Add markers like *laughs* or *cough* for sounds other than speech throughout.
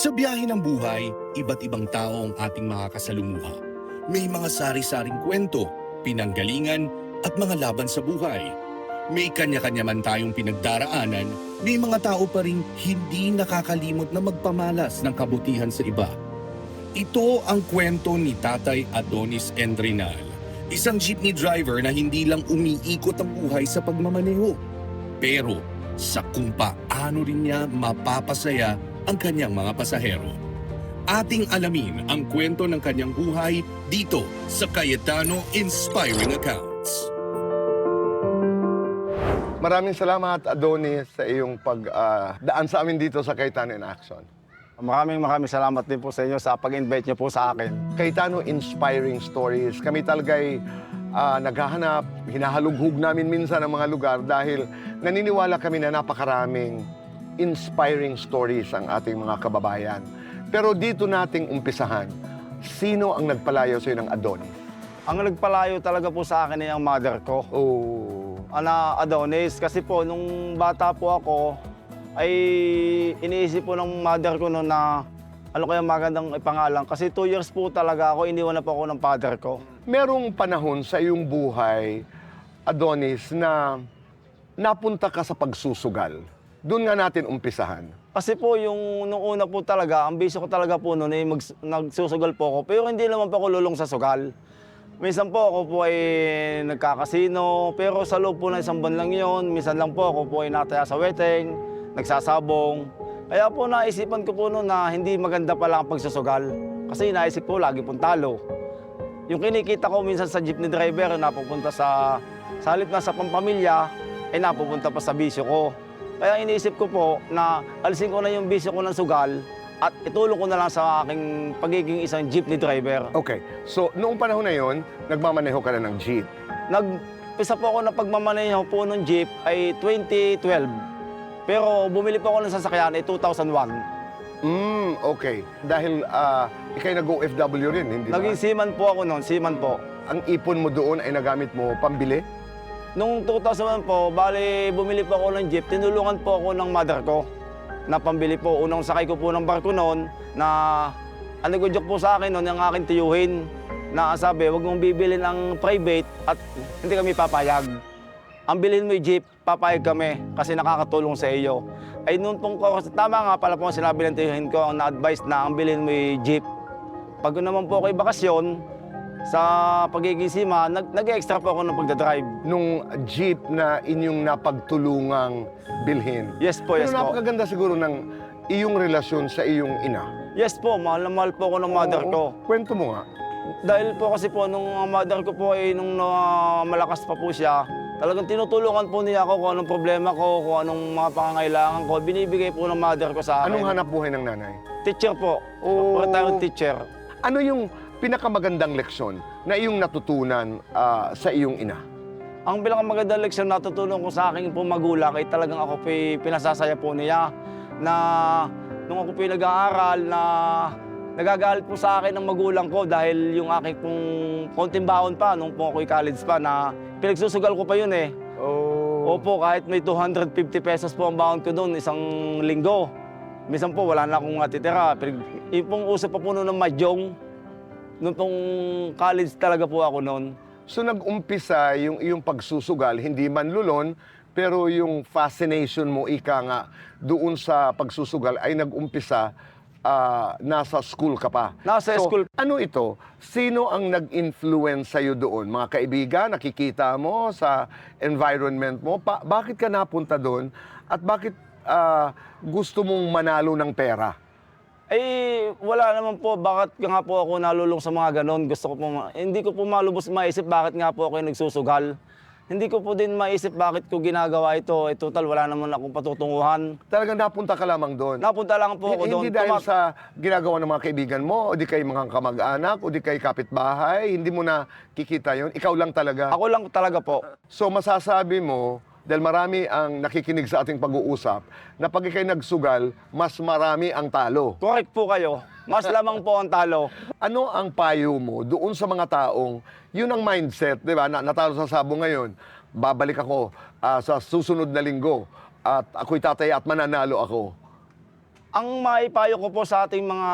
Sa biyahe ng buhay, iba't ibang tao ang ating mga kasalumuha. May mga sari-saring kwento, pinanggalingan at mga laban sa buhay. May kanya-kanya man tayong pinagdaraanan, may mga tao pa rin hindi nakakalimot na magpamalas ng kabutihan sa iba. Ito ang kwento ni Tatay Adonis Endrinal, isang jeepney driver na hindi lang umiikot ang buhay sa pagmamaneho, pero sa kung paano rin niya mapapasaya ang kanyang mga pasahero. Ating alamin ang kwento ng kanyang buhay dito sa Cayetano Inspiring Accounts. Maraming salamat, Adonis, sa iyong pagdaan sa amin dito sa Cayetano in Action. Maraming maraming salamat din po sa inyo sa pag-invite niyo po sa akin. Cayetano Inspiring Stories. Kami talagay ah, naghahanap, hinahalughug namin minsan ang mga lugar dahil naniniwala kami na napakaraming inspiring stories ang ating mga kababayan. Pero dito nating umpisahan, sino ang nagpalayo sa ng Adonis? Ang nagpalayo talaga po sa akin ay ang mother ko. Oh, Ana Adonis, kasi po nung bata po ako, ay iniisip po ng mother ko noon na ano kaya magandang ipangalan. Kasi two years po talaga ako, iniwan na po ako ng father ko. merong panahon sa iyong buhay, Adonis, na napunta ka sa pagsusugal. Doon nga natin umpisahan. Kasi po yung nung una po talaga, ang bisyo ko talaga po noon ay mag, nagsusugal po ako. Pero hindi naman po ako lulong sa sugal. Minsan po ako po ay nagkakasino, pero sa loob po ng isang buwan lang yun. Minsan lang po ako po ay nataya sa wedding, nagsasabong. Kaya po naisipan ko po noon na hindi maganda pala ang pagsusugal. Kasi naisip ko lagi pong talo. Yung kinikita ko minsan sa jeepney driver, napupunta sa, sa halip na sa pampamilya, ay napupunta pa sa bisyo ko. Kaya iniisip ko po na alisin ko na yung bisyo ko ng sugal at itulong ko na lang sa aking pagiging isang jeepney driver. Okay, so noong panahon na yon, nagmamaneho ka na ng jeep. Nagpisa po ako na pagmamaneho po ng jeep ay 2012. Pero bumili po ako ng sasakyan ay 2001. Hmm, okay. Dahil ah, ikay nag-OFW rin, hindi ba? Naging seaman po ako noon, seaman po. Ang ipon mo doon ay nagamit mo pambili? Nung 2001 po, bali bumili po ako ng jeep, tinulungan po ako ng mother ko na pambili po. Unang sakay ko po ng barko noon na ang nag-joke po sa akin noon yung aking tiyuhin na sabi, huwag mong bibili ng private at hindi kami papayag. Ang bilhin mo yung jeep, papayag kami kasi nakakatulong sa iyo. Ay noon pong ko, tama nga pala po ang sinabi ng tiyuhin ko, ang na-advise na ang bilhin mo yung jeep. Pag naman po ako'y bakasyon, sa pagiging sima, nag- nag-extra po ako ng pagdadrive. Nung jeep na inyong napagtulungang bilhin. Yes po, yes Pero po. napakaganda siguro ng iyong relasyon sa iyong ina. Yes po, mahal na mahal po ako ng mother Oo. ko. Kwento mo nga. Dahil po kasi po, nung ang mother ko po ay nung ah, malakas pa po siya, talagang tinutulungan po niya ako kung anong problema ko, kung anong mga pangangailangan ko. Binibigay po ng mother ko sa akin. Anong hanap buhay ng nanay? Teacher po. Oh. Retired teacher. Ano yung pinakamagandang leksyon na iyong natutunan ah, sa iyong ina? Ang pinakamagandang leksyon na tutulong ko sa aking po magulang ay talagang ako po pinasasaya po niya na nung ako po nag-aaral na nagagalit po sa akin ng magulang ko dahil yung aking pong konting baon pa nung po ako'y college pa na pinagsusugal ko pa yun eh. Oh. Opo, kahit may 250 pesos po ang baon ko doon isang linggo. Minsan po wala na akong natitira. Pinag- Yung pong uso pa po noon ng mahjong, nung pong college talaga po ako noon. So nag-umpisa yung iyong pagsusugal, hindi man lulon, pero yung fascination mo, ika nga, doon sa pagsusugal ay nag-umpisa ah, nasa school ka pa. Nasa So, school. Ano ito? Sino ang nag-influence sa'yo doon? Mga kaibigan, nakikita mo sa environment mo? Pa- bakit ka napunta doon? At bakit ah, gusto mong manalo ng pera? Eh, wala naman po. Bakit nga po ako nalulong sa mga ganon? Gusto ko po, ma- hindi ko po malubos maisip bakit nga po ako yung nagsusugal. Hindi ko po din maisip bakit ko ginagawa ito. Eh, total, wala naman akong patutunguhan. Talagang napunta ka lamang doon? Napunta lang po ako doon. Hindi dahil Tuma- sa ginagawa ng mga kaibigan mo, o di kay mga kamag-anak, o di kay kapitbahay, hindi mo na kikita yon. Ikaw lang talaga. Ako lang talaga po. So masasabi mo, dahil marami ang nakikinig sa ating pag-uusap, na pag ikay nagsugal, mas marami ang talo. Correct po kayo. Mas lamang po ang talo. Ano ang payo mo doon sa mga taong, yun ang mindset, di ba? Na, natalo sa sabo ngayon, babalik ako ah, sa susunod na linggo at ako'y tataya at mananalo ako. Ang maipayo ko po sa ating mga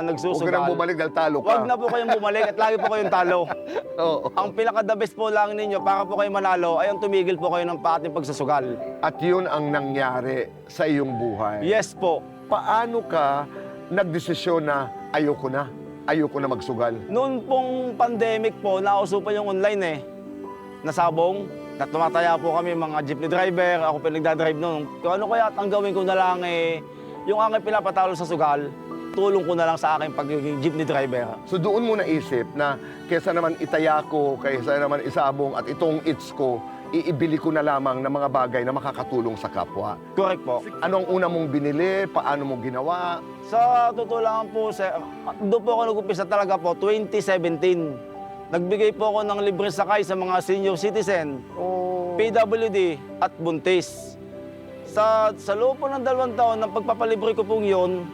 Huwag nagsusugal. ka nang bumalik dahil talo ka. Huwag na po kayong bumalik at lagi po kayong talo. *laughs* Oo. Ang pinaka-the best po lang ninyo para po kayo manalo ay ang tumigil po kayo ng ating pagsusugal. At yun ang nangyari sa iyong buhay. Yes po. Paano ka nagdesisyon na ayoko na, ayoko na magsugal? Noon pong pandemic po, nauso pa yung online eh. Nasabong, na tumataya po kami mga jeepney driver, ako pa nagdadrive noon. Kung ano kaya ang gawin ko na lang eh, yung aking pinapatalo sa sugal, tulong ko na lang sa aking pagiging jeepney driver. So doon mo naisip na kesa naman itaya ko, kaysa naman isabong at itong its ko, iibili ko na lamang ng mga bagay na makakatulong sa kapwa. Correct po. Anong una mong binili? Paano mo ginawa? Sa totoo lang po, sir, doon po ako nag-umpisa talaga po, 2017. Nagbigay po ako ng libre sakay sa mga senior citizen, Oh. PWD at buntis. Sa, sa loob po ng dalawang taon ng pagpapalibre ko pong yun,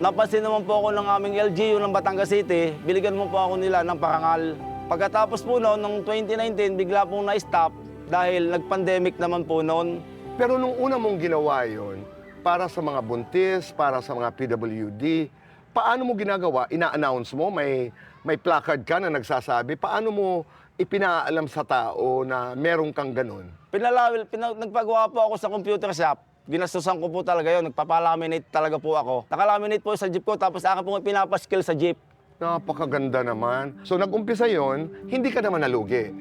napansin naman po ako ng aming LGU ng Batangas City, biligan mo po ako nila ng parangal. Pagkatapos po noon, ng 2019, bigla pong na-stop dahil nag-pandemic naman po noon. Pero nung una mong ginawa yon para sa mga buntis, para sa mga PWD, paano mo ginagawa? Ina-announce mo? May, may placard ka na nagsasabi? Paano mo ipinaalam sa tao na meron kang ganun? Pinalawil, pina, nagpagawa po ako sa computer shop. Ginastusan ko po talaga yun. Nagpapalaminate talaga po ako. Nakalaminate po sa jeep ko, tapos akin po pinapaskill sa jeep. Napakaganda naman. So nag-umpisa yon, hindi ka naman nalugi.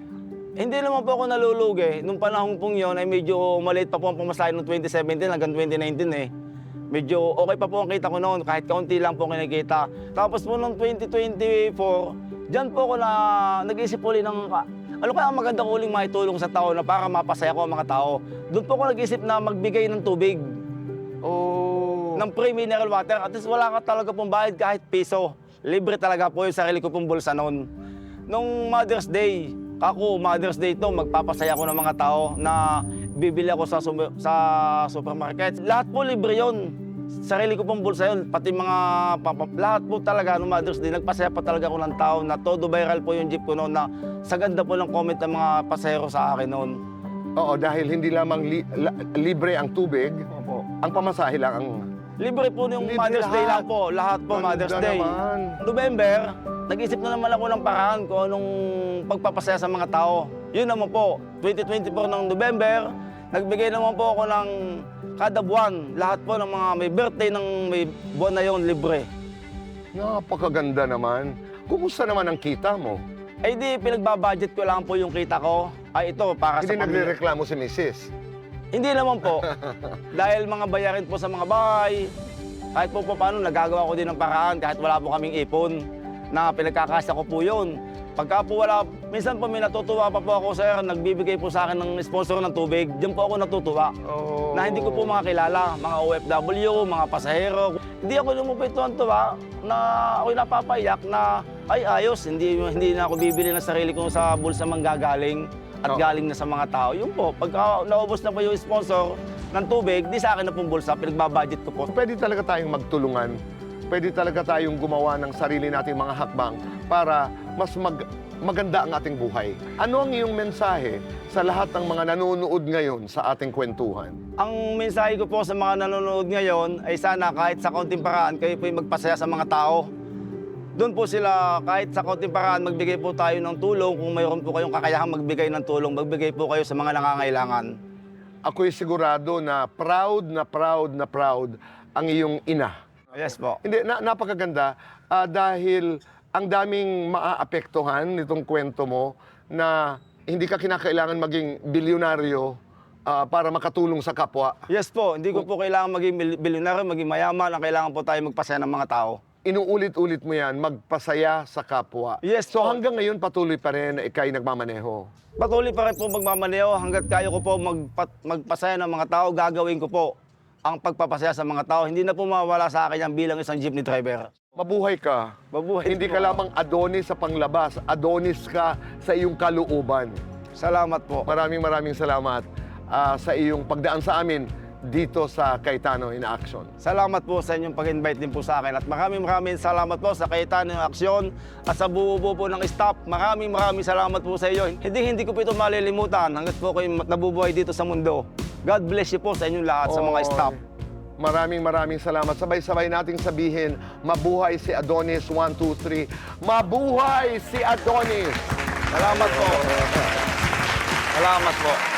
Hindi naman po ako nalulugi. Nung panahon pong yun ay medyo maliit pa po ang pamasahe noong 2017 hanggang 2019 eh. Medyo okay pa po ang kita ko noon, kahit kaunti lang po ang kinikita. Tapos po noong 2024, dyan po ako na nag-isip uli ng "Ah, ano kaya ang maganda ko uling maitulong sa tao na para mapasaya ko ang mga tao. Doon po ako nag-isip na magbigay ng tubig, Oh. ng free mineral water. At least wala ka talaga pong bayad kahit piso. Libre talaga po yung sarili ko pong bulsa noon. Nung Mother's Day, ako, Mother's Day to, magpapasaya ko ng mga tao na bibili ako sa, sa supermarket. Lahat po libre yon. Sarili ko pong bulsa yun, pati mga papa, lahat po talaga nung Mother's Day, nagpasaya pa talaga ako ng tao na todo viral po yung jeep ko noon na sa ganda po ng comment ng mga pasahero sa akin noon. Oo, dahil hindi lamang li- la- libre ang tubig, Opo. ang pamasahe lang ang... Libre po yung Libre Mother's Day lahat. lang po, lahat po Ganda Mother's Day. naman. November, nag-isip na naman ako ng paraan kung anong pagpapasaya sa mga tao. Yun naman po, 2024 ng November, nagbigay naman po ako ng kada buwan, lahat po ng mga may birthday ng may buwan na yon libre. Napakaganda naman. Kumusta naman ang kita mo? Ay di, pinagbabudget ko lang po yung kita ko. Ay ito, para Hindi sa pamilya. nagre-reklamo si Mrs. Hindi naman po. *laughs* Dahil mga bayarin po sa mga bahay, kahit po po paano, nagagawa ko din ng paraan kahit wala po kaming ipon na pinagkakasya ko po yun. Pagka po wala, minsan po may natutuwa pa po ako, sir, nagbibigay po sa akin ng sponsor ng tubig. Diyan po ako natutuwa. Oh. Na hindi ko po mga kilala, mga OFW, mga pasahero. Hindi ako lumupit tuwa na ako'y napapaiyak na ay ayos, hindi, hindi na ako bibili ng sarili ko sa bulsa manggagaling at Oo. galing na sa mga tao. Yun po, pagka naubos na po yung sponsor ng tubig, di sa akin na pong bulsa, pinagbabudget ko po. Pwede talaga tayong magtulungan. Pwede talaga tayong gumawa ng sarili nating mga hakbang para mas mag maganda ang ating buhay. Ano ang iyong mensahe sa lahat ng mga nanonood ngayon sa ating kwentuhan? Ang mensahe ko po sa mga nanonood ngayon ay sana kahit sa kaunting paraan kayo po magpasaya sa mga tao. Doon po sila kahit sa kaunting paraan magbigay po tayo ng tulong kung mayroon po kayong kakayahang magbigay ng tulong, magbigay po kayo sa mga nangangailangan. Ako'y sigurado na proud na proud na proud ang iyong ina. Yes po. Hindi, na, napakaganda ah, dahil ang daming maaapektuhan nitong kwento mo na hindi ka kinakailangan maging bilyonaryo ah, para makatulong sa kapwa. Yes po, hindi ko po kailangan maging bil- bilyonaryo, maging mayaman. Ang kailangan po tayo magpasaya ng mga tao. Inuulit-ulit mo yan, magpasaya sa kapwa. Yes So po. hanggang ngayon patuloy pa rin na ikay nagmamaneho. Patuloy pa rin po magmamaneho hanggat kaya ko po magpa- magpasaya ng mga tao, gagawin ko po ang pagpapasaya sa mga tao. Hindi na po mawala sa akin yan bilang isang jeepney driver. Mabuhay ka. Mabuhay Hindi po. ka lamang adonis sa panglabas, adonis ka sa iyong kalooban. Salamat po. Maraming maraming salamat ah, sa iyong pagdaan sa amin dito sa Kaitano in Action. Salamat po sa inyong pag-invite din po sa akin. At maraming maraming salamat po sa Cayetano ng Aksyon at sa buo buo po ng staff. Maraming maraming salamat po sa iyo. Hindi hindi ko po ito malilimutan hanggat po kayo nabubuhay dito sa mundo. God bless you po sa inyong lahat sa mga staff. Maraming maraming salamat. Sabay-sabay nating sabihin, mabuhay si Adonis 123. Mabuhay si Adonis! Salamat po. Salamat po.